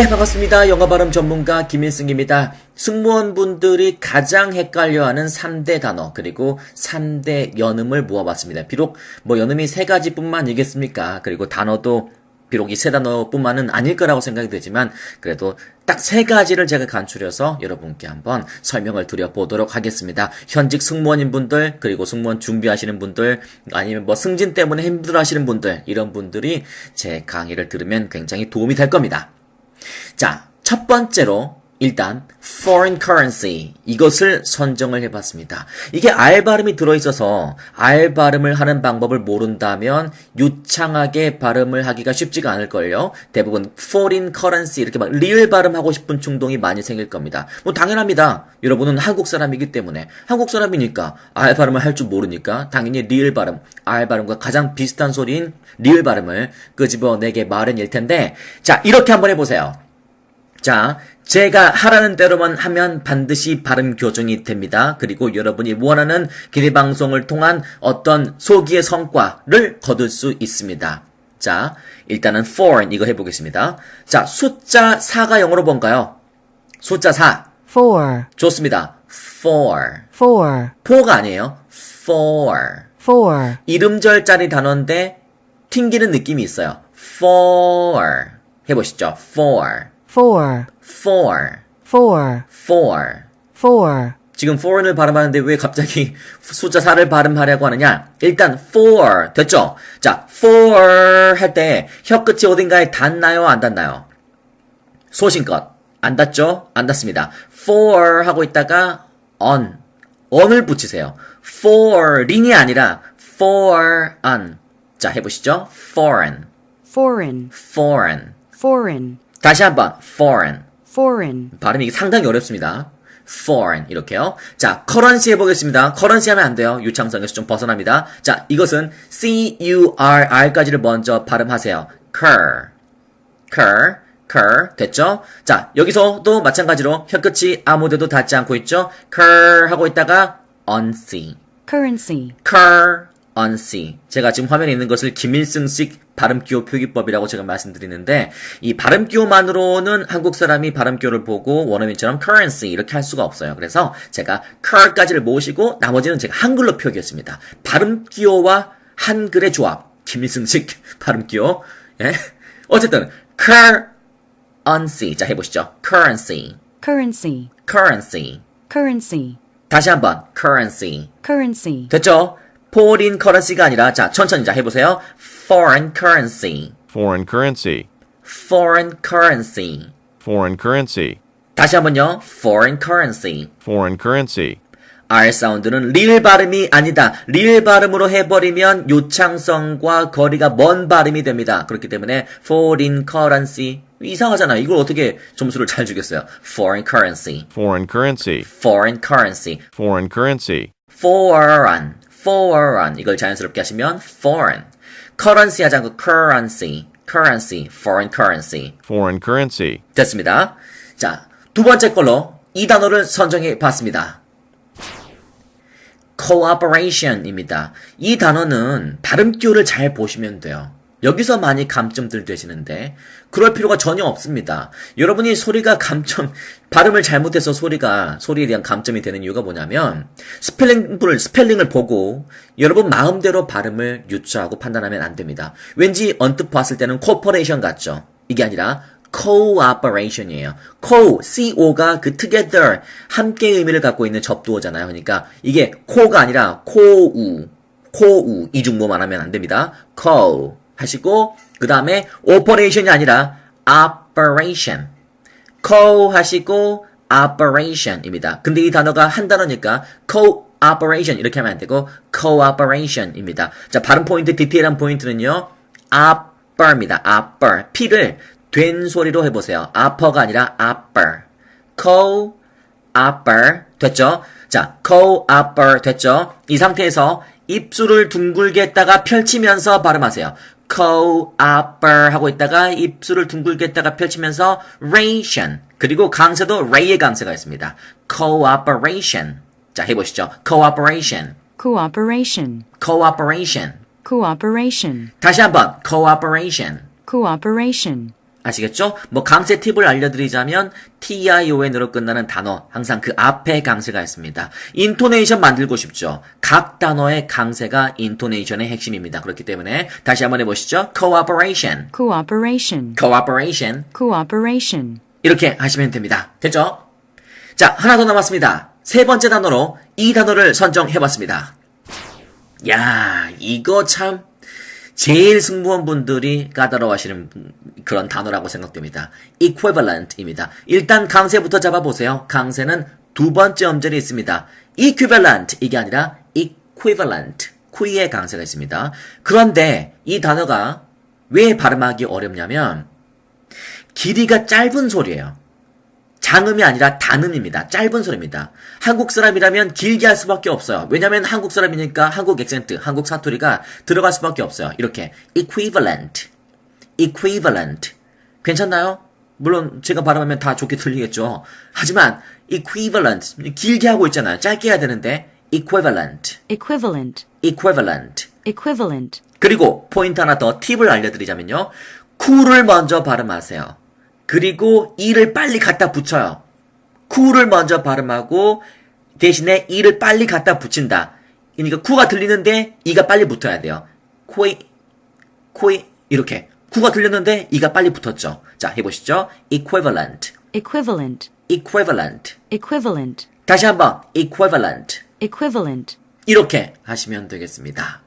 네, 반갑습니다. 영어 발음 전문가 김일승입니다. 승무원분들이 가장 헷갈려하는 3대 단어, 그리고 3대 연음을 모아봤습니다. 비록 뭐 연음이 세 가지뿐만 이겠습니까? 그리고 단어도 비록 이 세 단어뿐만은 아닐 거라고 생각이 되지만 그래도 딱 세 가지를 제가 간추려서 여러분께 한번 설명을 드려보도록 하겠습니다. 현직 승무원인 분들 그리고 승무원 준비하시는 분들 아니면 뭐 승진 때문에 힘들어하시는 분들 이런 분들이 제 강의를 들으면 굉장히 도움이 될 겁니다. 자, 첫 번째로 일단 foreign currency 이것을 선정을 해봤습니다. 이게 R 발음이 들어있어서 R 발음을 하는 방법을 모른다면 유창하게 발음을 하기가 쉽지가 않을걸요. 대부분 foreign currency 이렇게 막 리을 발음하고 싶은 충동이 많이 생길 겁니다. 뭐 당연합니다. 여러분은 한국 사람이기 때문에 한국 사람이니까 R 발음을 할 줄 모르니까 당연히 리을 발음, R 발음과 가장 비슷한 소리인 리을 발음을 끄집어내게 마련일 텐데 자 이렇게 한번 해보세요. 자, 제가 하라는 대로만 하면 반드시 발음 교정이 됩니다. 그리고 여러분이 원하는 기대 방송을 통한 어떤 소기의 성과를 거둘 수 있습니다. 자, 일단은 foreign 이거 해보겠습니다. 자, 숫자 4가 영어로 뭔가요? 숫자 4. four, 좋습니다. four. four, four가 아니에요. four. four, 이름절짜리 단어인데 튕기는 느낌이 있어요. four. 해보시죠. four. Four, four. four, four. four, 지금 foreign을 발음하는데 왜 갑자기 숫자 4를 발음하려고 하느냐? 일단 four 됐죠? 자, four 할 때 혀 끝이 어딘가에 닿나요? 안 닿나요? 소신껏 안 닿죠? 안 닿습니다. four 하고 있다가 on on을 붙이세요. foreign이 아니라 foreign 자, 해보시죠. foreign, foreign, foreign foreign, 다시 한번 foreign foreign, 발음이 상당히 어렵습니다. foreign 이렇게요. 자, currency 해보겠습니다. currency 하면 안 돼요. 유창성에서 좀 벗어납니다. 자, 이것은 c u r r까지를 먼저 발음하세요. cur, cur, cur 됐죠? 자, 여기서도 마찬가지로 혀끝이 아무데도 닿지 않고 있죠? cur 하고 있다가 unsee, currency, currency. 제가 지금 화면에 있는 것을 김일승식 발음기호 표기법이라고 제가 말씀드리는데 이 발음기호만으로는 한국 사람이 발음기호를 보고 원어민처럼 currency 이렇게 할 수가 없어요. 그래서 제가 cur까지를 모시고 나머지는 제가 한글로 표기했습니다. 발음기호와 한글의 조합. 김일승식 발음기호. 예. 어쨌든 currency. 자 해보시죠. currency, currency, currency. currency, 다시 한번 currency. currency, 됐죠? Foreign currency가 아니라 자 천천히 자 해보세요. foreign currency, Foreign currency. foreign currency. Foreign currency. 다시 한번요. foreign currency. Foreign currency. R 사운드는 릴 발음이 아니다. 릴 발음으로 해버리면 요창성과 거리가 먼 발음이 됩니다. 그렇기 때문에 foreign currency 이상하잖아. 이걸 어떻게 점수를 잘 주겠어요? foreign currency, Foreign currency. foreign currency, Foreign currency. foreign, foreign 이걸 자연스럽게 하시면 foreign. currency 하지 않고 currency, currency, foreign currency. Foreign currency. 됐습니다. 자, 두 번째 걸로 이 단어를 선정해 봤습니다. cooperation입니다. 이 단어는 발음 기호를 잘 보시면 돼요. 여기서 많이 감점들 되시는데 그럴 필요가 전혀 없습니다. 여러분이 소리가 감점 발음을 잘못해서 소리가 소리에 대한 감점이 되는 이유가 뭐냐면 스펠링을 스펠링을 보고 여러분 마음대로 발음을 유추하고 판단하면 안 됩니다. 왠지 언뜻 봤을 때는 코퍼레이션 같죠. 이게 아니라 cooperation이에요. co, co가 그 together 함께 의미를 갖고 있는 접두어잖아요. 그러니까 이게 co가 아니라 코우, 코우 이중모만 하면 안 됩니다. co 하시고 그 다음에 operation이 아니라 operation, co 하시고 operation입니다. 근데 이 단어가 한 단어니까 cooperation 이렇게 하면 안 되고 cooperation입니다. 자 발음 포인트 디테일한 포인트는요. upper입니다. upper p를 된 소리로 해 보세요. upper가 아니라 upper. co upper 됐죠? 자, co upper 됐죠? 이 상태에서 입술을 둥글게 했다가 펼치면서 발음하세요. Co upper 하고 있다가 입술을 둥글게 했다가 펼치면서 ration 그리고 강세도 ray의 강세가 있습니다. cooperation 자 해보시죠. cooperation, cooperation, cooperation cooperation, 다시 한번 cooperation cooperation, 아시겠죠? 뭐 강세 팁을 알려드리자면 TION으로 끝나는 단어 항상 그 앞에 강세가 있습니다. 인토네이션 만들고 싶죠? 각 단어의 강세가 인토네이션의 핵심입니다. 그렇기 때문에 다시 한번 해보시죠. cooperation, cooperation, cooperation cooperation, 이렇게 하시면 됩니다. 됐죠? 자, 하나 더 남았습니다. 세 번째 단어로 이 단어를 선정해봤습니다. 야, 이거 참 제일 승무원분들이 까다로워하시는 그런 단어라고 생각됩니다. equivalent입니다. 일단 강세부터 잡아보세요. 강세는 두 번째 음절이 있습니다. equivalent 이게 아니라 equivalent qui의 강세가 있습니다. 그런데 이 단어가 왜 발음하기 어렵냐면 길이가 짧은 소리예요. 장음이 아니라 단음입니다. 짧은 소리입니다. 한국 사람이라면 길게 할 수밖에 없어요. 왜냐면 한국 사람이니까 한국 액센트, 한국 사투리가 들어갈 수밖에 없어요. 이렇게 equivalent, equivalent 괜찮나요? 물론 제가 발음하면 다 좋게 들리겠죠. 하지만 equivalent 길게 하고 있잖아요. 짧게 해야 되는데 equivalent, equivalent, equivalent equivalent, 그리고 포인트 하나 더 팁을 알려드리자면요. 쿠를 먼저 발음하세요. 그리고 이를 빨리 갖다 붙여요. 쿠를 먼저 발음하고 대신에 이를 빨리 갖다 붙인다. 그러니까 쿠가 들리는데 이가 빨리 붙어야 돼요. 코이 코이 이렇게 쿠가 들렸는데 이가 빨리 붙었죠. 자 해보시죠. equivalent, equivalent, equivalent. equivalent, 다시 한번 equivalent. equivalent, 이렇게 하시면 되겠습니다.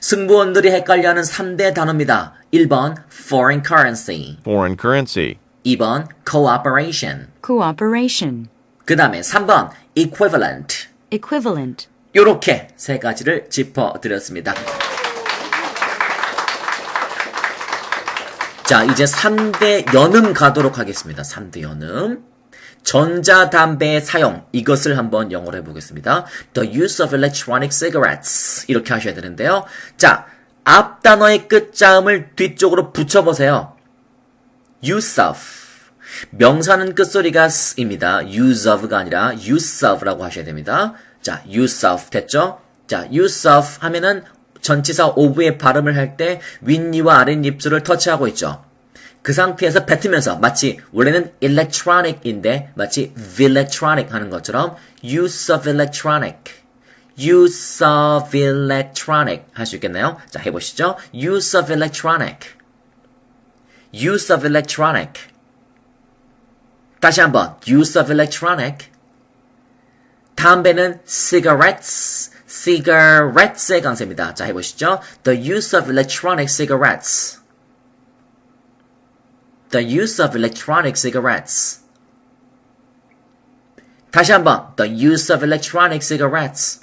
승무원들이 헷갈려하는 3대 단어입니다. 1번 foreign currency, foreign currency, 2번 cooperation, cooperation, 그 다음에 3번 equivalent. equivalent, 이렇게 세 가지를 짚어드렸습니다. 자, 이제 3대 연음 가도록 하겠습니다. 3대 연음. 전자담배의 사용, 이것을 한번 영어로 해보겠습니다. The use of electronic cigarettes. 이렇게 하셔야 되는데요. 자, 앞 단어의 끝자음을 뒤쪽으로 붙여보세요. Use of. 명사는 끝소리가 s입니다. use of가 아니라 use of라고 하셔야 됩니다. 자, use of 됐죠? 자, use of 하면은 전치사 of의 발음을 할 때 윗니와 아랫입술을 터치하고 있죠. 그 상태에서 뱉으면서 마치 원래는 electronic인데 마치 electronic 하는 것처럼 use of electronic, use of electronic 할 수 있겠나요? 자, 해보시죠. use of electronic, use of electronic. 다시 한번 use of electronic. 담배는 cigarettes, cigarettes의 강세입니다. 자, 해보시죠. The use of electronic cigarettes. The use of electronic cigarettes. 다시 한번 the use of electronic cigarettes.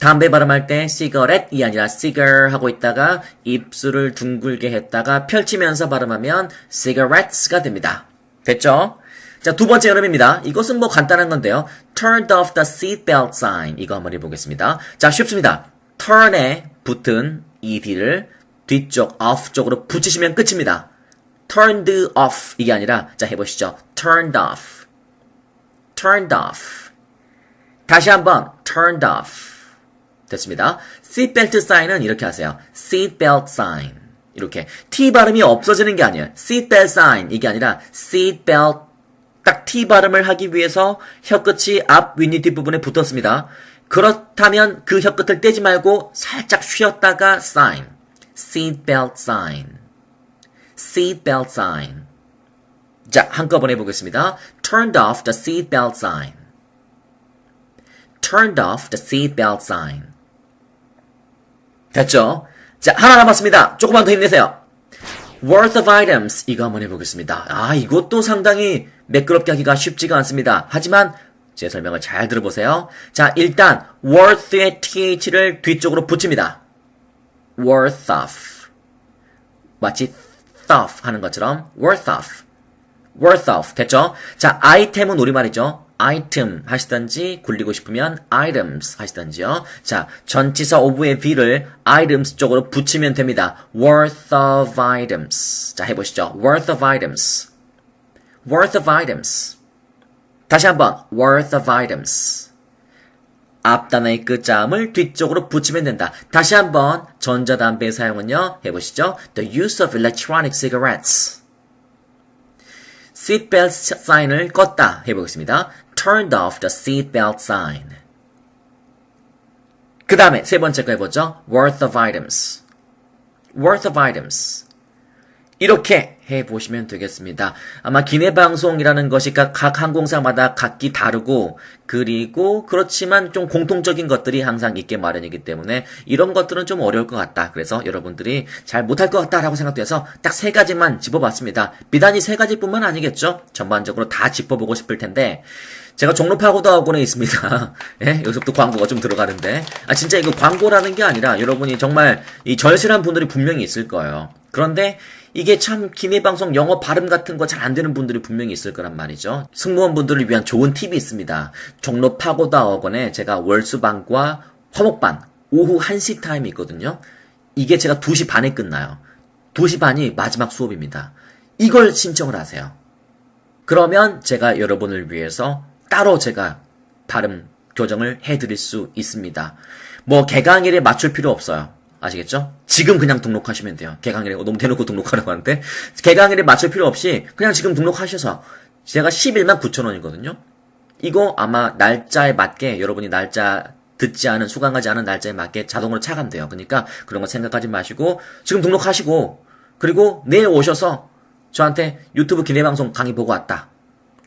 담배 발음할 때 cigarette이 아니라 cigar 하고 있다가 입술을 둥글게 했다가 펼치면서 발음하면 cigarettes가 됩니다. 됐죠? 자, 두 번째 여름입니다. 이것은 뭐 간단한 건데요. Turned off the seatbelt sign. 이거 한번 해보겠습니다. 자, 쉽습니다. turn에 붙은 ed를 뒤쪽 off 쪽으로 붙이시면 끝입니다. turned off 이게 아니라 자 해보시죠. turned off, turned off. 다시 한번 turned off. 됐습니다. seatbelt sign은 이렇게 하세요. seatbelt sign. 이렇게 T 발음이 없어지는 게 아니에요. seatbelt sign 이게 아니라 seatbelt 딱 T 발음을 하기 위해서 혀끝이 앞 윗니 뒷부분에 붙었습니다. 그렇다면 그 혀끝을 떼지 말고 살짝 쉬었다가 sign. seatbelt sign. seatbelt sign. 자, 한꺼번에 해보겠습니다. turned off the seatbelt sign. turned off the seatbelt sign. 됐죠? 자, 하나 남았습니다. 조금만 더 힘내세요. worth of items. 이거 한번 해보겠습니다. 아, 이것도 상당히 매끄럽게 하기가 쉽지가 않습니다. 하지만 제 설명을 잘 들어보세요. 자, 일단 worth의 th를 뒤쪽으로 붙입니다. worth of. 마치 stuff 하는 것처럼 worth of. worth of. 됐죠? 자, 아이템은 우리말이죠. Item 하시던지 굴리고 싶으면 items 하시던지요. 자, 전치사 of의 b를 items 쪽으로 붙이면 됩니다. worth of items. 자, 해보시죠. worth of items. worth of items. 다시 한번 worth of items. 앞단의 끝자음을 뒤쪽으로 붙이면 된다. 다시 한번 전자담배의 사용은요. 해보시죠. The use of electronic cigarettes. seatbelt sign을 껐다 해보겠습니다. Turned off the seatbelt sign. 그 다음에 세 번째 거 해보죠. worth of items. worth of items. 이렇게 해 보시면 되겠습니다. 아마 기내 방송이라는 것이 각, 각 항공사마다 각기 다르고 그리고 그렇지만 좀 공통적인 것들이 항상 있게 마련이기 때문에 이런 것들은 좀 어려울 것 같다. 그래서 여러분들이 잘 못할 것 같다라고 생각돼서 딱 세 가지만 짚어봤습니다. 비단이 세 가지뿐만 아니겠죠. 전반적으로 다 짚어보고 싶을 텐데 제가 종로파고도 학원에 있습니다. 예? 여기서부터 광고가 좀 들어가는데. 아, 진짜 이거 광고라는 게 아니라 여러분이 정말 이 절실한 분들이 분명히 있을 거예요. 그런데 이게 참 기내 방송 영어 발음 같은 거 잘 안 되는 분들이 분명히 있을 거란 말이죠. 승무원분들을 위한 좋은 팁이 있습니다. 종로 파고다 학원에 제가 월수반과 화목반 오후 1시 타임이 있거든요. 이게 제가 2시 반에 끝나요. 2시 반이 마지막 수업입니다. 이걸 신청을 하세요. 그러면 제가 여러분을 위해서 따로 제가 발음 교정을 해드릴 수 있습니다. 뭐 개강일에 맞출 필요 없어요. 아시겠죠? 지금 그냥 등록하시면 돼요. 개강일에 너무 대놓고 등록하라고 하는데 개강일에 맞출 필요 없이 그냥 지금 등록하셔서 제가 11만 9천 원이거든요. 이거 아마 날짜에 맞게 여러분이 날짜 듣지 않은 수강하지 않은 날짜에 맞게 자동으로 차감돼요. 그러니까 그런 거 생각하지 마시고 지금 등록하시고 그리고 내일 오셔서 저한테 유튜브 기내방송 강의 보고 왔다.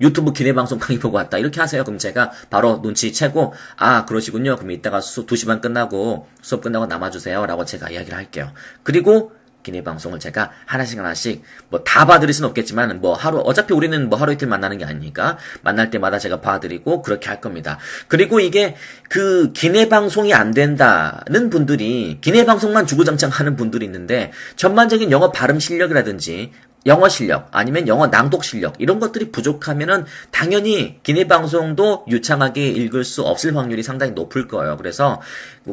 유튜브 기내방송 강의 보고 왔다. 이렇게 하세요. 그럼 제가 바로 눈치채고, 아, 그러시군요. 그럼 이따가 수, 2시 반 끝나고, 수업 끝나고 남아주세요. 라고 제가 이야기를 할게요. 그리고, 기내방송을 제가 하나씩 하나씩, 뭐 다 봐드릴 수는 없겠지만, 뭐 하루, 어차피 우리는 뭐 하루 이틀 만나는 게 아니니까, 만날 때마다 제가 봐드리고, 그렇게 할 겁니다. 그리고 이게, 그, 기내방송이 안 된다는 분들이, 기내방송만 주구장창 하는 분들이 있는데, 전반적인 영어 발음 실력이라든지, 영어 실력 아니면 영어 낭독 실력 이런 것들이 부족하면은 당연히 기내 방송도 유창하게 읽을 수 없을 확률이 상당히 높을 거예요. 그래서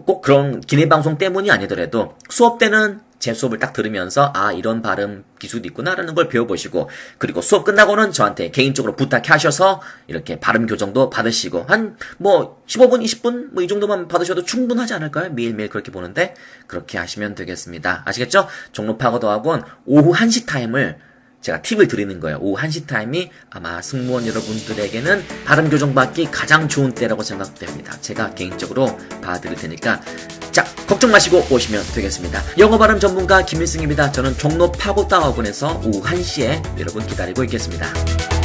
꼭 그런 기내 방송 때문이 아니더라도 수업 때는 제 수업을 딱 들으면서 아 이런 발음 기술이 있구나라는 걸 배워보시고 그리고 수업 끝나고는 저한테 개인적으로 부탁하셔서 이렇게 발음 교정도 받으시고 한 뭐 15분 20분 뭐 이 정도만 받으셔도 충분하지 않을까요? 매일매일 그렇게 보는데 그렇게 하시면 되겠습니다. 아시겠죠? 종로 파고도 학원 오후 1시 타임을 제가 팁을 드리는 거예요. 오후 1시 타임이 아마 승무원 여러분들에게는 발음 교정 받기 가장 좋은 때라고 생각됩니다. 제가 개인적으로 봐드릴 테니까 자, 걱정 마시고 오시면 되겠습니다. 영어 발음 전문가 김일승입니다. 저는 종로 파고다 학원에서 오후 1시에 여러분 기다리고 있겠습니다.